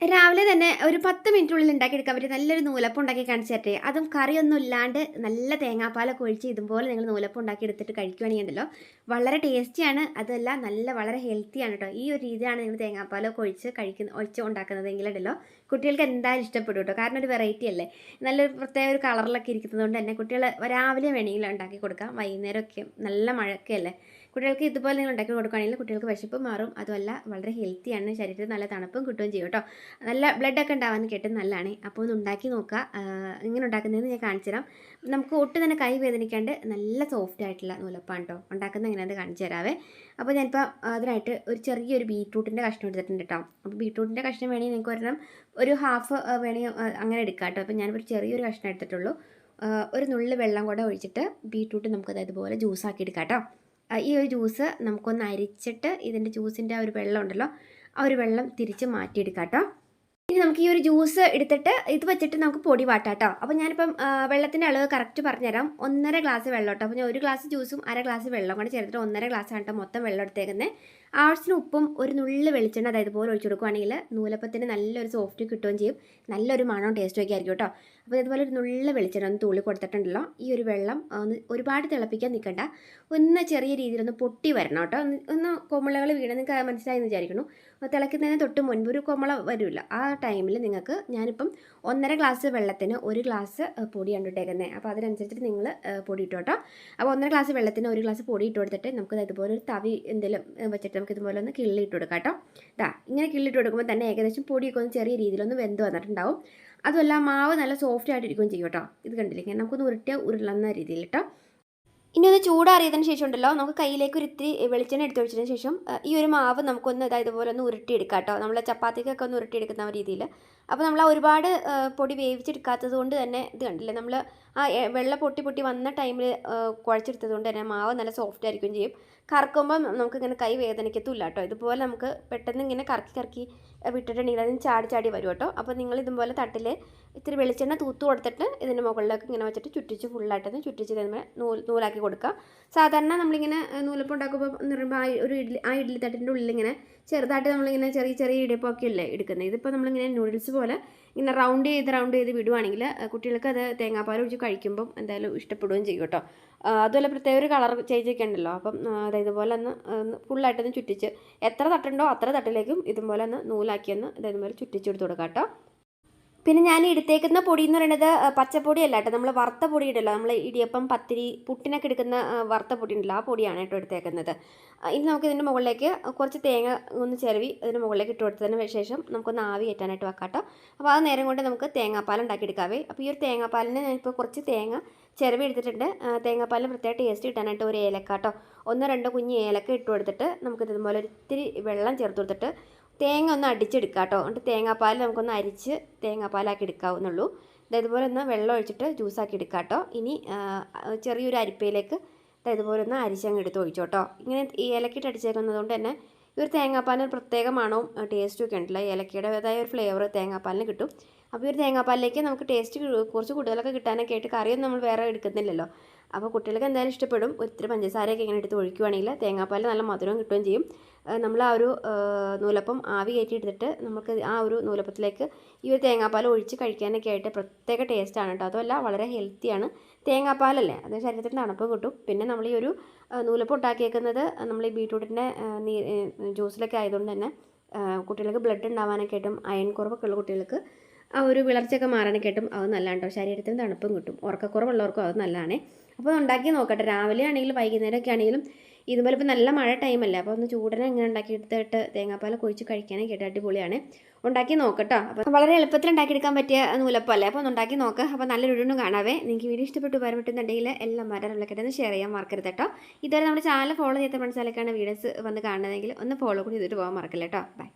രാവിലെ തന്നെ ഒരു പത്ത് മിനിറ്റിനുള്ളിൽ ഉണ്ടാക്കിയെടുക്കാൻ പറ്റിയ നല്ലൊരു നൂലപ്പം ഉണ്ടാക്കി കാണിച്ചു തരട്ടെ. അതും കറിയൊന്നും ഇല്ലാണ്ട് നല്ല തേങ്ങാപ്പാലൊക്കെ ഒഴിച്ച് ഇതുപോലെ നിങ്ങൾ നൂലപ്പം ഉണ്ടാക്കി എടുത്തിട്ട് കഴിക്കുകയാണെങ്കിൽ ഉണ്ടല്ലോ വളരെ ടേസ്റ്റിയാണ് അതല്ല നല്ല വളരെ ഹെൽത്തിയാണ് കേട്ടോ ഈ ഒരു രീതിയാണ് നിങ്ങൾ തേങ്ങാപ്പാലൊക്കെ ഒഴിച്ച് കഴിക്കുന്ന ഒഴിച്ച് ഉണ്ടാക്കുന്നതെങ്കിൽ ഉണ്ടല്ലോ കുട്ടികൾക്ക് എന്തായാലും ഇഷ്ടപ്പെടും കേട്ടോ കാരണം ഒരു വെറൈറ്റി അല്ലേ? നല്ലൊരു പ്രത്യേക ഒരു കളറിലൊക്കെ ഇരിക്കുന്നതുകൊണ്ട് തന്നെ കുട്ടികൾ രാവിലെ വേണമെങ്കിലും ഉണ്ടാക്കി കൊടുക്കാം. വൈകുന്നേരമൊക്കെ നല്ല മഴയൊക്കെ അല്ലേ? കുട്ടികൾക്ക് ഇതുപോലെ നിങ്ങൾ ഉണ്ടാക്കി കൊടുക്കുകയാണെങ്കിൽ കുട്ടികൾക്ക് വിശപ്പ് മാറും. അതുമല്ല വളരെ ഹെൽത്തിയാണ് ശരീരത്തിൽ നല്ല തണുപ്പും കിട്ടുകയും ചെയ്യും കേട്ടോ. നല്ല ബ്ലഡൊക്കെ ഉണ്ടാവാൻ കേട്ടും നല്ലതാണ്. അപ്പോൾ ഒന്ന് ഉണ്ടാക്കി നോക്കുക. ഇങ്ങനെ ഉണ്ടാക്കുന്നതെന്ന് ഞാൻ കാണിച്ചു തരാം നമുക്ക് ഒട്ടും തന്നെ കൈ വേദനിക്കാണ്ട് നല്ല സോഫ്റ്റ് ആയിട്ടുള്ള നൂലപ്പാണ് കേട്ടോ. ഉണ്ടാക്കുന്നത് എങ്ങനെയാണെന്ന് കാണിച്ചു തരാവേ. അപ്പോൾ ഞാനിപ്പോൾ അതിനായിട്ട് ഒരു ചെറിയൊരു ബീട്രൂട്ടിന്റെ കഷ്ണം എടുത്തിട്ടുണ്ട് കേട്ടോ. അപ്പോൾ ബീട്രൂട്ടിന്റെ കഷ്ണം വേണമെങ്കിൽ നിങ്ങൾക്ക് ഒരെണ്ണം ഒരു ഹാഫ് വേണമെങ്കിൽ അങ്ങനെ എടുക്കാം കേട്ടോ. അപ്പോൾ ഞാനിപ്പോൾ ചെറിയൊരു കഷ്ണം എടുത്തിട്ടുള്ളൂ. ഒരു നുള്ളി വെള്ളം കൂടെ ഒഴിച്ചിട്ട് ബീട്രൂട്ട് നമുക്കത് ഇതുപോലെ ജ്യൂസാക്കി എടുക്കാം കേട്ടോ. ഈ ഒരു ജ്യൂസ് നമുക്കൊന്ന് അരിച്ചിട്ട് ഇതിന്റെ ജ്യൂസിന്റെ ആ ഒരു വെള്ളം ഉണ്ടല്ലോ ആ ഒരു വെള്ളം തിരിച്ച് മാറ്റിയെടുക്കാം കേട്ടോ. ഇനി നമുക്ക് ഈ ഒരു ജ്യൂസ് എടുത്തിട്ട് ഇത് വെച്ചിട്ട് നമുക്ക് പൊടി വാട്ടാം കേട്ടോ. അപ്പോൾ ഞാനിപ്പം വെള്ളത്തിന്റെ അളവ് കറക്റ്റ് പറഞ്ഞുതരാം. ഒന്നര ഗ്ലാസ് വെള്ളം കേട്ടോ അപ്പോൾ ഞാൻ ഒരു ഗ്ലാസ് ജ്യൂസും അര ഗ്ലാസ് വെള്ളം കൂടെ ചേർത്തിട്ട് ഒന്നര ഗ്ലാസ് ആണ് കേട്ടോ മൊത്തം വെള്ളം എടുത്തേക്കുന്നത് ആവശ്യത്തിന് ഉപ്പും ഒരു നുള്ളു വെളിച്ചെണ്ണ അതായത് പോലെ ഒഴിച്ചു കൊടുക്കുകയാണെങ്കിൽ നൂലപ്പത്തിന് നല്ലൊരു സോഫ്റ്റ് കിട്ടുകയും ചെയ്യും. നല്ലൊരു മണവും ടേസ്റ്റും ഒക്കെ ആയിരിക്കും കേട്ടോ. അപ്പോൾ ഇതുപോലെ ഒരു നുള്ള വെളിച്ചെണ്ണ ഒന്ന് തൂളി കൊടുത്തിട്ടുണ്ടല്ലോ. ഈ ഒരു വെള്ളം ഒന്ന് ഒരുപാട് തിളപ്പിക്കാൻ നിൽക്കണ്ട. ഒന്ന് ചെറിയ രീതിയിലൊന്ന് പൊട്ടി വരണം കേട്ടോ. ഒന്ന് കൊമ്മളകൾ വീണ് നിങ്ങൾക്ക് മനസ്സിലായി എന്ന് വിചാരിക്കുന്നു. തിളക്കുന്നതിന് തൊട്ട് മുൻപ് ഒരു കൊമ്മള വരില്ല. ആ ടൈമിൽ നിങ്ങൾക്ക് ഞാനിപ്പം ഒന്നര ഗ്ലാസ് വെള്ളത്തിന് ഒരു ഗ്ലാസ് പൊടിയാണ് ഇട്ടേക്കുന്നത് അപ്പോൾ അതിനനുസരിച്ചിട്ട് നിങ്ങൾ പൊടി ഇട്ടു കേട്ടോ. അപ്പോൾ ഒന്നര ഗ്ലാസ് വെള്ളത്തിന് ഒരു ഗ്ലാസ് പൊടി ഇട്ട് കൊടുത്തിട്ട് നമുക്ക് ഇതുപോലെ ഒരു തവി എന്തെങ്കിലും വെച്ചിട്ട് നമുക്ക് ഇതുപോലെ ഒന്ന് കിള്ളിയിട്ട് കൊടുക്കാം കേട്ടോ. ഇതാ ഇങ്ങനെ കിള്ളിയിട്ട് കൊടുക്കുമ്പോൾ തന്നെ ഏകദേശം പൊടിയൊക്കെ ഒന്ന് ചെറിയ രീതിയിലൊന്ന് വെന്ത് വന്നിട്ടുണ്ടാവും. അതുമല്ല മാവ് നല്ല സോഫ്റ്റ് ആയിട്ടിരിക്കുകയും ചെയ്യും കേട്ടോ. ഇത് കണ്ടില്ലേ? ഇങ്ങനെ നമുക്കൊന്ന് ഉരുട്ടിയ ഉരുളുന്ന രീതിയിൽ കേട്ടോ. ഇനി ഒന്ന് ചൂടാറിയതിന് ശേഷം ഉണ്ടല്ലോ നമുക്ക് കയ്യിലേക്ക് ഒരു ഇത്തിരി വെളിച്ചെണ്ണ എടുത്ത് വെച്ചതിന് ശേഷം ഈ ഒരു മാവ് നമുക്കൊന്ന് ഇതായത് പോലെ ഒന്ന് ഉരുട്ടിയെടുക്കാം കേട്ടോ. നമ്മൾ ചപ്പാത്തിക്കൊക്കെ ഒന്ന് ഉരുട്ടിയെടുക്കുന്ന രീതിയിൽ അപ്പോൾ നമ്മൾ ഒരുപാട് പൊടി വേവിച്ചെടുക്കാത്തത് കൊണ്ട് തന്നെ ഇത് കണ്ടില്ലേ? നമ്മൾ ആ വെള്ള പൊട്ടി പൊട്ടി വന്ന ടൈമിൽ കുഴച്ചെടുത്തത് കൊണ്ട് തന്നെ മാവ് നല്ല സോഫ്റ്റ് ആയിരിക്കും ചെയ്യും. കറക്കുമ്പം നമുക്കിങ്ങനെ കൈ വേദനിക്കത്തില്ല കേട്ടോ. ഇതുപോലെ നമുക്ക് പെട്ടെന്ന് ഇങ്ങനെ കറക്കി കറക്കി വിട്ടിട്ടുണ്ടെങ്കിൽ അതിന് ചാടി ചാടി വരും കേട്ടോ. അപ്പോൾ നിങ്ങൾ ഇതുപോലെ തട്ടിൽ ഇത്തിരി വെളിച്ചെണ്ണ തൂത്ത് കൊടുത്തിട്ട് ഇതിന്റെ മുകളിലേക്ക് ഇങ്ങനെ വെച്ചിട്ട് ചുറ്റിച്ച് ഫുള്ളായിട്ടൊന്ന് ചുറ്റിച്ച് നമ്മൾ നൂൽ നൂലാക്കി കൊടുക്കുക. സാധാരണ നമ്മളിങ്ങനെ നൂലപ്പം ഉണ്ടാക്കുമ്പോൾ എന്ന് ആ ഒരു ഇഡ്ഡലി ആ ഇഡ്ഡലി തട്ടിന്റെ ഉള്ളിൽ ഇങ്ങനെ ചെറുതായിട്ട് നമ്മളിങ്ങനെ ചെറിയ ചെറിയ ഇടിയപ്പമൊക്കെ അല്ലേ എടുക്കുന്നത്. ഇതിപ്പോൾ നമ്മളിങ്ങനെ നൂഡിൽസ് പോലെ ഇങ്ങനെ റൗണ്ട് ചെയ്ത് റൗണ്ട് ചെയ്ത് വിടുവാണെങ്കിൽ കുട്ടികൾക്ക് അത് തേങ്ങാപ്പാൽ ഒഴിച്ച് കഴിക്കുമ്പം എന്തായാലും ഇഷ്ടപ്പെടുകയും ചെയ്യും കേട്ടോ. അതുപോലെ പ്രത്യേക ഒരു കളർ ചേഞ്ച് ഒക്കെ ഉണ്ടല്ലോ. അപ്പം അതായത് പോലെ ഒന്ന് ഫുള്ളായിട്ടൊന്ന് ചുറ്റിച്ച് എത്ര തട്ടുണ്ടോ അത്ര തട്ടിലേക്കും ഇതുപോലെ ഒന്ന് നൂലാക്കിയൊന്ന് ഇതേപോലെ ചുറ്റിച്ചെടുത്ത് കൊടുക്കാം കേട്ടോ. പിന്നെ ഞാൻ എടുത്തേക്കുന്ന പൊടി എന്ന് പറയുന്നത് പച്ചപ്പൊടി അല്ല കേട്ടോ. നമ്മൾ വറുത്ത പൊടി ഇടല്ലോ നമ്മൾ ഇടിയപ്പം പത്തിരി പുട്ടിനൊക്കെ എടുക്കുന്ന വറുത്ത പൊടി ഉണ്ടല്ലോ ആ പൊടിയാണ് കേട്ടോ എടുത്തേക്കുന്നത്. ഇനി നമുക്ക് ഇതിന്റെ മുകളിലേക്ക് കുറച്ച് തേങ്ങ ഒന്ന് ചിരവി ഇതിന്റെ മുകളിലേക്ക് ഇട്ട് കൊടുത്തതിന് ശേഷം നമുക്കൊന്ന് ആവി കയറ്റാനായിട്ട് വെക്കാം കേട്ടോ. അപ്പോൾ ആ നേരം കൊണ്ട് നമുക്ക് തേങ്ങാപ്പാൽ ഉണ്ടാക്കിയെടുക്കാവേ. അപ്പോൾ ഈ ഒരു തേങ്ങാപ്പാലിന് ഞാനിപ്പോൾ കുറച്ച് തേങ്ങ ചിരവി എടുത്തിട്ടുണ്ട്. തേങ്ങാപ്പാലിന് പ്രത്യേക ടേസ്റ്റ് കിട്ടാനായിട്ട് ഒരു ഏലക്കാട്ടോ ഒന്നോ രണ്ടോ കുഞ്ഞ് ഏലക്ക ഇട്ട് കൊടുത്തിട്ട് നമുക്ക് ഇതുപോലെ ഇത്തിരി വെള്ളം ചേർത്ത് കൊടുത്തിട്ട് തേങ്ങ ഒന്ന് അടിച്ചെടുക്കുക കേട്ടോ എന്നിട്ട് തേങ്ങാപ്പാൽ നമുക്കൊന്ന് അരിച്ച് തേങ്ങാപ്പാലാക്കി എടുക്കാവുന്നുള്ളൂ ഇതുപോലെ ഒന്ന് വെള്ളം ഒഴിച്ചിട്ട് ജ്യൂസാക്കി എടുക്കുക കേട്ടോ ഇനി ചെറിയൊരു അരിപ്പയിലേക്ക് ഇതുപോലെ ഒന്ന് അരിച്ചങ്ങ് എടുത്ത് ഒഴിച്ചു കേട്ടോ ഇങ്ങനെ ഈ ഇലക്കിട്ട് അടിച്ചേക്കുന്നത് കൊണ്ട് തന്നെ ഈ ഒരു തേങ്ങാപ്പാലിന് ഒരു പ്രത്യേക മണവും ടേസ്റ്റും ഒക്കെ ഉണ്ടല്ലോ. ഏലക്കയുടേതായ ഒരു ഫ്ലേവർ തേങ്ങാപ്പാലിന് കിട്ടും. അപ്പോൾ ഈ ഒരു തേങ്ങാപ്പാലിലേക്ക് നമുക്ക് ടേസ്റ്റ് കുറച്ച് കൂടുതലൊക്കെ കിട്ടാനൊക്കെ ആയിട്ട് കറിയൊന്നും നമ്മൾ വേറെ എടുക്കുന്നില്ലല്ലോ. അപ്പോൾ കുട്ടികൾക്ക് എന്തായാലും ഇഷ്ടപ്പെടും. ഒത്തിരി പഞ്ചസാരയൊക്കെ ഇങ്ങനെ എടുത്ത് ഒഴിക്കുവാണെങ്കിൽ തേങ്ങാപ്പാൽ നല്ല മധുരവും കിട്ടുകയും ചെയ്യും. നമ്മൾ ആ ഒരു നൂലപ്പം ആവി കയറ്റി എടുത്തിട്ട് നമുക്ക് ആ ഒരു നൂലപ്പത്തിലേക്ക് ഈ ഒരു തേങ്ങാപ്പാൽ ഒഴിച്ച് കഴിക്കാനൊക്കെ ആയിട്ട് പ്രത്യേക ടേസ്റ്റാണ് കേട്ടോ. അതുമല്ല വളരെ ഹെൽത്തിയാണ് തേങ്ങാപ്പാലല്ലേ? അത് ശരീരത്തിന് തണുപ്പ് കിട്ടും. പിന്നെ നമ്മൾ ഈ ഒരു നൂലപ്പം ഉണ്ടാക്കിയേക്കുന്നത് നമ്മൾ ഈ ബീട്രൂട്ടിന്റെ നീ ജ്യൂസിലൊക്കെ ആയതുകൊണ്ട് തന്നെ കുട്ടികൾക്ക് ബ്ലഡ് ഉണ്ടാവാനൊക്കെ ആയിട്ടും അയൺ കുറവൊക്കെ ഉള്ള കുട്ടികൾക്ക് ആ ഒരു വിളർച്ചയൊക്കെ മാറാനൊക്കെ കേട്ടും അത് നല്ലതാണ് കേട്ടോ ശരീരത്തിന് തണുപ്പും കിട്ടും. ഉറക്കക്കുറവുള്ളവർക്കും അത് നല്ലതാണ്. അപ്പോൾ ഉണ്ടാക്കി നോക്കട്ടെ. രാവിലെ ആണെങ്കിലും വൈകുന്നേരമൊക്കെ ആണെങ്കിലും ഇതുപോലെ ഇപ്പോൾ നല്ല മഴ ടൈമല്ല അപ്പോൾ ഒന്ന് ചൂടനെ ഇങ്ങനെ ഉണ്ടാക്കി എടുത്തിട്ട് തേങ്ങാപ്പാൽ കൊഴിച്ച് കഴിക്കാനൊക്കെ കേട്ടോ അടിപൊളിയാണ്. ഉണ്ടാക്കി നോക്കട്ടോ. അപ്പോൾ വളരെ എളുപ്പത്തിൽ ഉണ്ടാക്കിയെടുക്കാൻ പറ്റിയ നൂലപ്പല്ലേ അപ്പോൾ ഒന്ന് ഉണ്ടാക്കി നോക്കുക അപ്പോൾ നല്ലൊരു ഉരുണ് കാണാവേ. നിങ്ങൾക്ക് വീഡിയോ ഇഷ്ടപ്പെട്ടു പറ്റുന്നുണ്ടെങ്കിൽ എല്ലാം മരം ഷെയർ ചെയ്യാൻ മറക്കരുത് കേട്ടോ. ഇതുവരെ നമ്മുടെ ചാനൽ ഫോളോ ചെയ്ത മനസ്സിലാക്കാണ് വീഡിയോസ് വന്ന് കാണുന്നതെങ്കിൽ ഒന്ന് ഫോളോ കൂടി ചെയ്തിട്ട് പോകാൻ മറക്കില്ല കേട്ടോ. ബൈ